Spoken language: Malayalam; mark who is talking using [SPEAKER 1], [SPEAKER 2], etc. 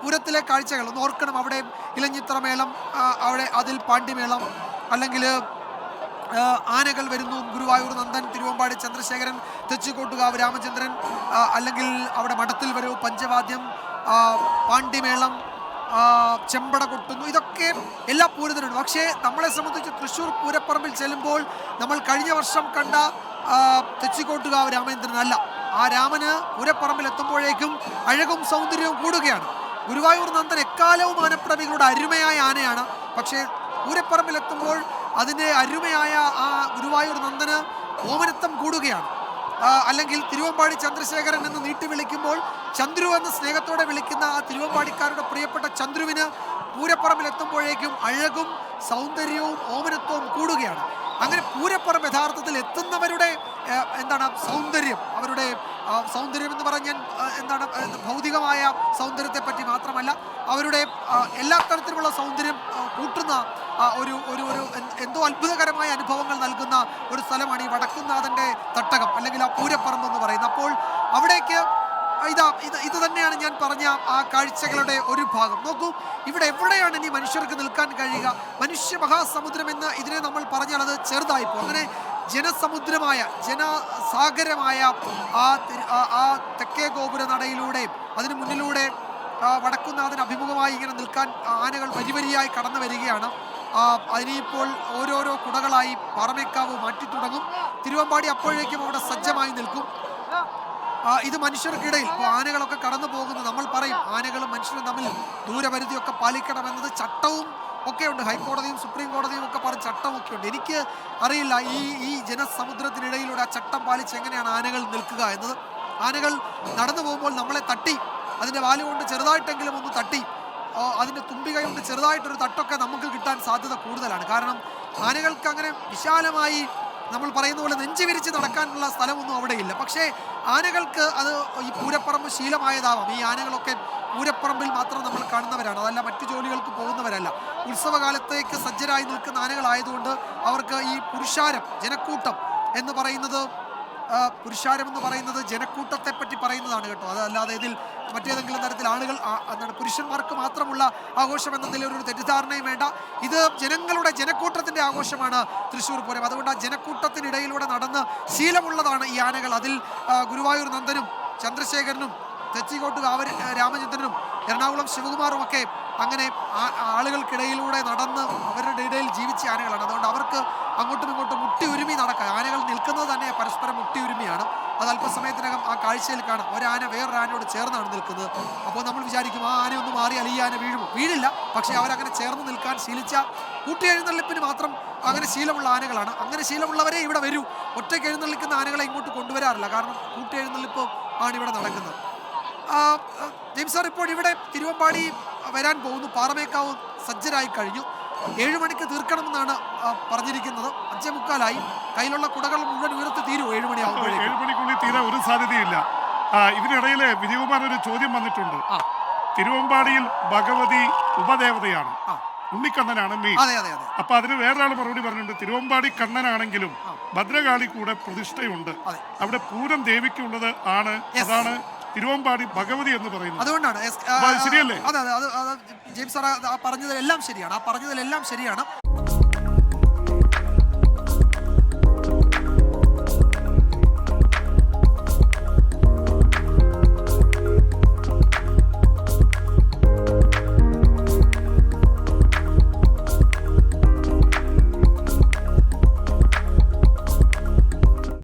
[SPEAKER 1] പൂരത്തിലെ കാഴ്ചകൾ ഒന്ന് ഓർക്കണം. അവിടെ ഇലഞ്ഞിത്രമേളം അവിടെ അതിൽ പാണ്ഡിമേളം അല്ലെങ്കിൽ ആനകൾ വരുന്നു. ഗുരുവായൂർ നന്ദൻ തിരുവമ്പാടി ചന്ദ്രശേഖരൻ തെച്ചിക്കോട്ടുകാവ് രാമചന്ദ്രൻ അല്ലെങ്കിൽ അവിടെ മഠത്തിൽ വരൂ. പഞ്ചവാദ്യം പാണ്ഡിമേളം ചെമ്പട കൊട്ടുന്നു. ഇതൊക്കെ എല്ലാ പൂരത്തിനുണ്ട് പക്ഷേ നമ്മളെ സംബന്ധിച്ച് തൃശ്ശൂർ പൂരപ്പറമ്പിൽ ചെല്ലുമ്പോൾ നമ്മൾ കഴിഞ്ഞ വർഷം കണ്ട തെച്ചിക്കോട്ടുകാവ് രാമചന്ദ്രൻ അല്ല. ആ രാമന് പൂരപ്പറമ്പിൽ എത്തുമ്പോഴേക്കും അഴകും സൗന്ദര്യവും കൂടുകയാണ്. ഗുരുവായൂർ നന്ദൻ എക്കാലവും ആനപ്രമികളുടെ അരുമയായ ആനയാണ്. പക്ഷേ ഊരപ്പറമ്പിലെത്തുമ്പോൾ അതിന്റെ അരുമയായ ആ ഗുരുവായൂർ നന്ദന് ഓമനത്വം കൂടുകയാണ്. അല്ലെങ്കിൽ തിരുവമ്പാടി ചന്ദ്രശേഖരൻ എന്ന് നീട്ടി വിളിക്കുമ്പോൾ ചന്ദ്രു എന്ന് സ്നേഹത്തോടെ വിളിക്കുന്ന ആ തിരുവമ്പാടിക്കാരുടെ പ്രിയപ്പെട്ട ചന്ദ്രുവിന് പൂരപ്പറമ്പിലെത്തുമ്പോഴേക്കും അഴകും സൗന്ദര്യവും ഓമനത്വവും കൂടുകയാണ്. അങ്ങനെ പൂരപ്പുറം യഥാർത്ഥത്തിൽ എത്തുന്നവരുടെ എന്താണ് സൗന്ദര്യം അവരുടെ സൗന്ദര്യം എന്ന് പറഞ്ഞാൽ എന്താണ് ഭൗതികമായ സൗന്ദര്യത്തെ പറ്റി മാത്രമല്ല അവരുടെ എല്ലാ തരത്തിലുമുള്ള സൗന്ദര്യം കൂട്ടുന്ന ഒരു ഒരു ഒരു എന്തോ അത്ഭുതകരമായ അനുഭവങ്ങൾ നൽകുന്ന ഒരു സ്ഥലമാണ് ഈ വടക്കുന്നാഥന്റെ തട്ടകം അല്ലെങ്കിൽ ആ പൂരപ്പറമ്പ് എന്ന് പറയുന്നത്. അപ്പോൾ അവിടേക്ക് ഇതാ ഇത് ഇത് തന്നെയാണ് ഞാൻ പറഞ്ഞ ആ കാഴ്ചകളുടെ ഒരു ഭാഗം. നോക്കൂ ഇവിടെ എവിടെയാണ് ഇനി മനുഷ്യർക്ക് നിൽക്കാൻ കഴിയുക? മനുഷ്യ മഹാസമുദ്രം എന്ന് ഇതിനെ നമ്മൾ പറഞ്ഞാൽ അത് ചെറുതായിപ്പോ അങ്ങനെ ജനസമുദ്രമായ ജനസാഗരമായ ആ ആ- തെക്കേ ഗോപുര നടയിലൂടെ അതിന് മുന്നിലൂടെ ആ, വടക്കുന്നാഥന് അഭിമുഖമായി ഇങ്ങനെ നിൽക്കാൻ ആനകൾ വരിവരിയായി കടന്നു വരികയാണ്. അതിനിപ്പോൾ ഓരോരോ കുടകളായി പാറമേക്കാവ് മാറ്റി തുടങ്ങും തിരുവമ്പാടി അപ്പോഴേക്കും അവിടെ സജ്ജമായി നിൽക്കും. ഇത് മനുഷ്യർക്കിടയിൽ ആനകളൊക്കെ കടന്നു പോകുന്നത് നമ്മൾ പറയും. ആനകളും മനുഷ്യരും തമ്മിൽ ദൂരപരിധിയൊക്കെ പാലിക്കണമെന്നത് ചട്ടവും ഒക്കെ ഉണ്ട്. ഹൈക്കോടതിയും സുപ്രീം കോടതിയും ഒക്കെ പറഞ്ഞ ചട്ടമൊക്കെ ഉണ്ട്. എനിക്ക് അറിയില്ല ഈ ഈ ജനസമുദ്രത്തിനിടയിലൂടെ ആ ചട്ടം പാലിച്ച് എങ്ങനെയാണ് ആനകൾ നിൽക്കുക എന്നത്. ആനകൾ നടന്നു പോകുമ്പോൾ നമ്മളെ തട്ടി. അതിന്റെ വാലുകൊണ്ട് ചെറുതായിട്ടെങ്കിലും ഒന്ന് തട്ടി. അതിന്റെ തുമ്പിക കൊണ്ട് ചെറുതായിട്ടൊരു തട്ടൊക്കെ നമുക്ക് കിട്ടാൻ സാധ്യത കൂടുതലാണ്. കാരണം ആനകൾക്ക് അങ്ങനെ വിശാലമായി നമ്മൾ പറയുന്ന പോലെ നെഞ്ചു വിരിച്ച് നടക്കാനുള്ള സ്ഥലമൊന്നും അവിടെയില്ല. പക്ഷേ ആനകൾക്ക് അത് ഈ പൂരപ്പറമ്പ് ശീലമായതാവാം. ഈ ആനകളൊക്കെ പൂരപ്പറമ്പിൽ മാത്രം നമ്മൾ കാണുന്നവരാണ്. അതല്ല മറ്റു ജോലികൾക്ക് പോകുന്നവരല്ല. ഉത്സവകാലത്തേക്ക് സജ്ജരായി നിൽക്കുന്ന ആനകളായതുകൊണ്ട് അവർക്ക് ഈ പുരുഷാരം ജനക്കൂട്ടം എന്ന് പറയുന്നത് പുരുഷാരം എന്ന് പറയുന്നത് ജനക്കൂട്ടത്തെ പറ്റി പറയുന്നതാണ് കേട്ടോ. അതല്ലാതെ ഇതിൽ മറ്റേതെങ്കിലും തരത്തിൽ ആളുകൾ എന്താണ് പുരുഷന്മാർക്ക് മാത്രമുള്ള ആഘോഷം എന്ന നിലയിൽ ഒരു തെറ്റിദ്ധാരണയും വേണ്ട. ഇത് ജനങ്ങളുടെ ജനക്കൂട്ടത്തിന്റെ ആഘോഷമാണ് തൃശ്ശൂർ പൂരം. അതുകൊണ്ട് ആ ജനക്കൂട്ടത്തിനിടയിലൂടെ നടന്ന് ശീലമുള്ളതാണ് ഈ ആനകൾ. അതിൽ ഗുരുവായൂർ നന്ദനും ചന്ദ്രശേഖരനും തെച്ചിക്കോട്ട് കാവരി രാമചന്ദ്രനും എറണാകുളം ശിവകുമാറും ഒക്കെ അങ്ങനെ ആളുകൾക്കിടയിലൂടെ നടന്ന് അവരുടെ ഇടയിൽ ജീവിച്ച ആനകളാണ്. അതുകൊണ്ട് അവർക്ക് അങ്ങോട്ടും ഇങ്ങോട്ടും മുട്ടി ഉരുമി നടക്കാം. ആനകൾ നിൽക്കുന്നത് തന്നെ പരസ്പരം മുട്ടി ഉരുമിയാണ് അത് അല്പസമയത്തിനകം ആ കാഴ്ചയിൽ കാണാം. ഒരാന വേറൊരു ആനയോട് ചേർന്നാണ് നിൽക്കുന്നത്. അപ്പോൾ നമ്മൾ വിചാരിക്കും ആ ആന ഒന്ന് മാറിയാൽ ഈ ആന വീഴുമോ വീഴില്ല. പക്ഷേ അവരങ്ങനെ ചേർന്ന് നിൽക്കാൻ ശീലിച്ച കൂട്ടി എഴുന്നള്ളിപ്പിന് മാത്രം അങ്ങനെ ശീലമുള്ള ആനകളാണ്. അങ്ങനെ ശീലമുള്ളവരെ ഇവിടെ വരൂ. ഒറ്റയ്ക്ക് എഴുന്നള്ളിക്കുന്ന ആനകളെ ഇങ്ങോട്ട് കൊണ്ടുവരാറില്ല. കാരണം കൂട്ടിയെഴുന്നള്ളിപ്പ് ആണ് ഇവിടെ നടക്കുന്നത്. ജെയിംസ് സാർ ഇപ്പോൾ ഇവിടെ തിരുവമ്പാടി വരാൻ പോകുന്നു. പാറമേക്കാവ് സജ്ജരായി കഴിഞ്ഞു. ഏഴ് മണിക്ക് തീർക്കണമെന്നാണ് പറഞ്ഞിരിക്കുന്നത്. അഞ്ചേ മുക്കാലായി. കയ്യിലുള്ള കുടകൾ മുഴുവൻ ഉയർത്തി തീരും. ഏഴു മണിയാകുമ്പോഴേക്കും
[SPEAKER 2] ഏഴ് മണിക്കുള്ളിൽ തീരെ ഒരു സാധ്യതയില്ല. ഇതിനിടയിലെ ഇതിനിടയിൽ വിജയകുമാർ ഒരു ചോദ്യം വന്നിട്ടുണ്ട്. തിരുവമ്പാടിയിൽ ഭഗവതി ഉപദേവതയാണ്. ഉണ്ണിക്കണ്ണനാണ് മെയിൻ അപ്പൊ അതിന് വേറൊരാൾ മറുപടി പറഞ്ഞിട്ടുണ്ട്. തിരുവമ്പാടി കണ്ണനാണെങ്കിലും. ഭദ്രകാളി കൂടെ പ്രതിഷ്ഠയുണ്ട്. അവിടെ പൂരം ദേവിക്കുള്ളത് ആണ്. അതാണ് തിരുവമ്പാടി ഭഗവതി എന്ന് പറയുന്നത്.
[SPEAKER 1] അതുകൊണ്ടാണ്.
[SPEAKER 2] ശരിയല്ലേ?
[SPEAKER 1] അതെ അതെ അത് ജെയിംസ് സാർ പറഞ്ഞതിലെല്ലാം ശരിയാണ്. ആ പറഞ്ഞതിലെല്ലാം ശരിയാണ്.